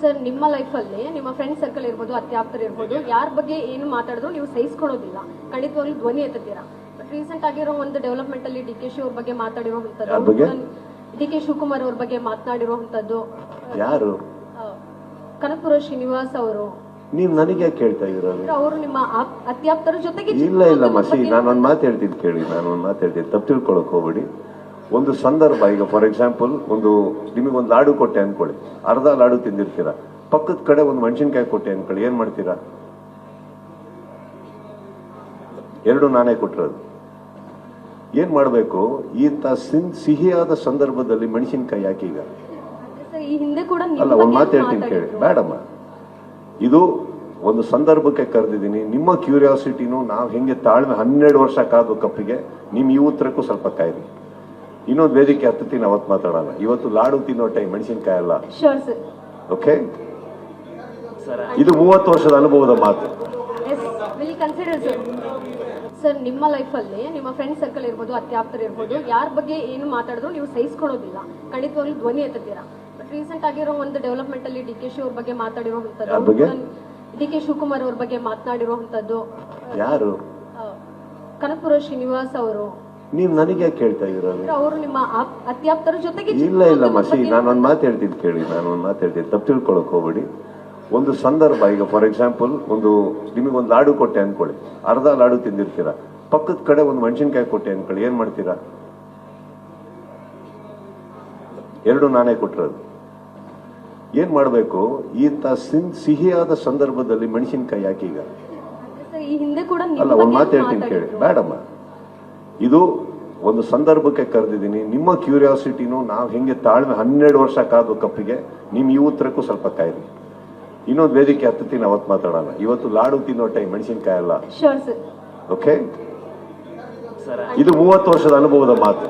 Sir ನಿಮ್ಮ ಲೈಫಲ್ಲಿ ನಿಮ್ಮ ಫ್ರೆಂಡ್ ಸರ್ಕಲ್ ಇರ್ಬೋದು ಅತ್ಯಾಪ್ತರು ಇರ್ಬೋದು ಯಾರ ಬಗ್ಗೆ ಏನು ಮಾತಾಡಿದ್ರು ನೀವು ಸಹಿಸ್ಕೊಳ್ಳೋದಿಲ್ಲ ಖಂಡಿತವಾಗ್ಲೂ ಧ್ವನಿ ಎತ್ತೀರಾ ಬಟ್ ರೀಸೆಂಟ್ ಆಗಿರೋ ಒಂದು ಡೆವಲಪ್ಮೆಂಟ್ ಅಲ್ಲಿ ಡಿ ಕೆ ಶಿ ಅವ್ರ ಬಗ್ಗೆ? ಮಾತಾಡಿರುವಂತದ್ದು ಡಿ ಕೆ ಶಿವಕುಮಾರ್ ಅವ್ರ ಬಗ್ಗೆ ಮಾತನಾಡಿರುವಂತದ್ದು ಯಾರು? ಕನಕಪುರ ಶ್ರೀನಿವಾಸ್ ಅವರು. ನೀವು ನನಗೆ ಯಾಕೆ ಕೇಳ್ತಾ ಇರೋದು ಅವರು? ನಿಮ್ಮ ಅತ್ಯಾಪ್ತರ ಜೊತೆಗೆ ಇಲ್ಲ ಇಲ್ಲ ಮಸಿ ನಾನು ಒಂದು ಮಾತು ಹೇಳ್ತೀನಿ ಕೇಳಿ ನಾನು ಒಂದು ಮಾತು ಹೇಳ್ತೀನಿ. ತಪ್ಪು ತಿಳ್ಕೊಳಕ್ ಹೋಗ್ಬೇಡಿ. ಒಂದು ಸಂದರ್ಭ ಈಗ ಫಾರ್ ಎಕ್ಸಾಂಪಲ್ ಒಂದು ನಿಮಗೊಂದು ಲಾಡು ಕೊಟ್ಟೆ ಅನ್ಕೊಳ್ಳಿ. ಅರ್ಧ ಲಾಡು ತಿಂದಿರ್ತೀರಾ? ಪಕ್ಕದ ಕಡೆ ಒಂದು ಮೆಣಸಿನ್ಕಾಯಿ ಕೊಟ್ಟೆ ಅನ್ಕೊಳ್ಳಿ. ಏನ್ ಮಾಡ್ತೀರಾ? ಎರಡು ನಾನೇ ಕೊಟ್ಟಿರೋದು. ಏನ್ ಮಾಡಬೇಕು? ಇಂಥ ಸಿನ್ ಸಿಹಿಯಾದ ಸಂದರ್ಭದಲ್ಲಿ ಮೆಣಸಿನ್ಕಾಯಿ ಯಾಕೆ ಈಗ? ಅಲ್ಲ ಒಂದು ಮಾತು ಹೇಳ್ತೀನಿ ಕೇಳಿ. ಬೇಡಮ್ಮ ಇದು ಒಂದು ಸಂದರ್ಭಕ್ಕೆ ಕರೆದಿದ್ದೀನಿ. ನಿಮ್ಮ ಕ್ಯೂರಿಯಾಸಿಟಿನೂ ನಾವು ಹೆಂಗೆ ತಾಳ್ಮೆ ಹನ್ನೆರಡು ವರ್ಷ ಕಾದು ಕಪ್ಪಿಗೆ ನಿಮ್ಮ ಈ ಉತ್ತರಕ್ಕೂ ಸ್ವಲ್ಪ ಕಾಯಿರಿ. ಇನ್ನೊಂದು ವೇದಿಕೆ ಹತ್ತತೀನಿ ಅವತ್ತು ಮಾತಾಡೋಣ. ಇವತ್ತು ಲಾಡು ತಿನ್ನೋ ಟೈಮ್ ಮೆಣಸಿನ್ಕಾಯಿ ಅಲ್ಲ? ಶೋರ್ ಸರ್ ಓಕೆ ಇದು ಮೂವತ್ತು ವರ್ಷದ ಅನುಭವದ ಮಾತು. ಎಸ್ ವಿಲ್ ಕನ್ಸಿಡರ್ ಸರ್ ನಿಮ್ಮ ಲೈಫಲ್ಲಿ ನಿಮ್ಮ ಫ್ರೆಂಡ್ ಸರ್ಕಲ್ ಇರ್ಬೋದು ಅತ್ಯಾಪ್ತರು ಇರ್ಬೋದು ಯಾರ ಬಗ್ಗೆ ಏನು ಮಾತಾಡಿದ್ರು ನೀವು ಸಹಿಸ್ಕೊಳ್ಳೋದಿಲ್ಲ ಖಂಡಿತವಾಗ್ಲೂ ಧ್ವನಿ ಎತ್ತಿದ್ದೀರಾ ಬಟ್ ರೀಸೆಂಟ್ ಆಗಿರೋ ಒಂದು ಡೆವಲಪ್ಮೆಂಟ್ ಅಲ್ಲಿ ಡಿ ಕೆ ಶಿ ಅವ್ರ ಬಗ್ಗೆ? ಮಾತಾಡಿರುವಂತದ್ದು ಡಿ ಕೆ ಶಿವಕುಮಾರ್ ಅವ್ರ ಬಗ್ಗೆ ಮಾತನಾಡಿರುವಂತದ್ದು ಯಾರು? ಕನಕಪುರ ಶ್ರೀನಿವಾಸ್ ಅವರು. ನೀವು ನನಗೆ ಕೇಳ್ತಾ ಇದ್ರು ಅವರು ನಿಮ್ಮ ಅತ್ಯಾಪ್ತರ ಜೊತೆಗೆ ಇಲ್ಲ ಇಲ್ಲ ಮಸಿ ನಾನು ಒಂದು ಮಾತು ಹೇಳ್ತೀನಿ ಕೇಳಿ ನಾನು ಒಂದು ಮಾತು ಹೇಳ್ತೀನಿ. ತಪ್ಪು ತಿಳ್ಕೊಳಕ್ ಹೋಗ್ಬೇಡಿ. ಒಂದು ಸಂದರ್ಭ ಈಗ ಫಾರ್ ಎಕ್ಸಾಂಪಲ್ ಒಂದು ನಿಮಗೊಂದು ಲಾಡು ಕೊಟ್ಟೆ ಅನ್ಕೊಳ್ಳಿ. ಅರ್ಧ ಲಾಡು ತಿಂದಿರ್ತೀರಾ? ಪಕ್ಕದ ಕಡೆ ಒಂದು ಮೆಣಸಿನ್ಕಾಯಿ ಕೊಟ್ಟೆ ಅನ್ಕೊಳ್ಳಿ. ಏನ್ ಮಾಡ್ತೀರಾ? ಎರಡು ನಾನೇ ಕೊಟ್ಟಿರೋದು. ಏನ್ ಮಾಡ್ಬೇಕು? ಇಂಥ ಸಿಹಿಯಾದ ಸಂದರ್ಭದಲ್ಲಿ ಮೆಣಸಿನ್ಕಾಯಿ ಯಾಕೆ ಈಗ ಸರ್, ಈ ಹಿಂದೆ ಕೂಡ ನಿಮ್ಮ ಅಲ್ಲ ಒಂದು ಮಾತು ಹೇಳ್ತೀನಿ ಕೇಳಿ. ಬೇಡಮ್ಮ. ಇದು ಒಂದು ಸಂದರ್ಭಕ್ಕೆ ಕರೆದಿದ್ದೀನಿ. ನಿಮ್ಮ ಕ್ಯೂರಿಯಾಸಿಟಿನೂ ನಾವು ಹೆಂಗೆ ತಾಳ್ಮೆ ಹನ್ನೆರಡು ವರ್ಷ ಕಾದು ಕಪ್ಪಿಗೆ ನಿಮ್ಮ ಈ ಉತ್ತರಕ್ಕೂ ಸ್ವಲ್ಪ ಕಾಯಿರಿ. ಇನ್ನೊಂದು ವೇದಿಕೆ ಹತ್ತುತ್ತೀನಿ ಅವತ್ತು ಮಾತಾಡೋಣ. ಇವತ್ತು ಲಾಡು ತಿನ್ನೋ ಟೈಮ್ ಮೆಣಸಿನ್ಕಾಯಿ ಅಲ್ಲ? ಶೋರ್ ಸರ್ ಓಕೆ ಇದು ಮೂವತ್ತು ವರ್ಷದ ಅನುಭವದ ಮಾತು.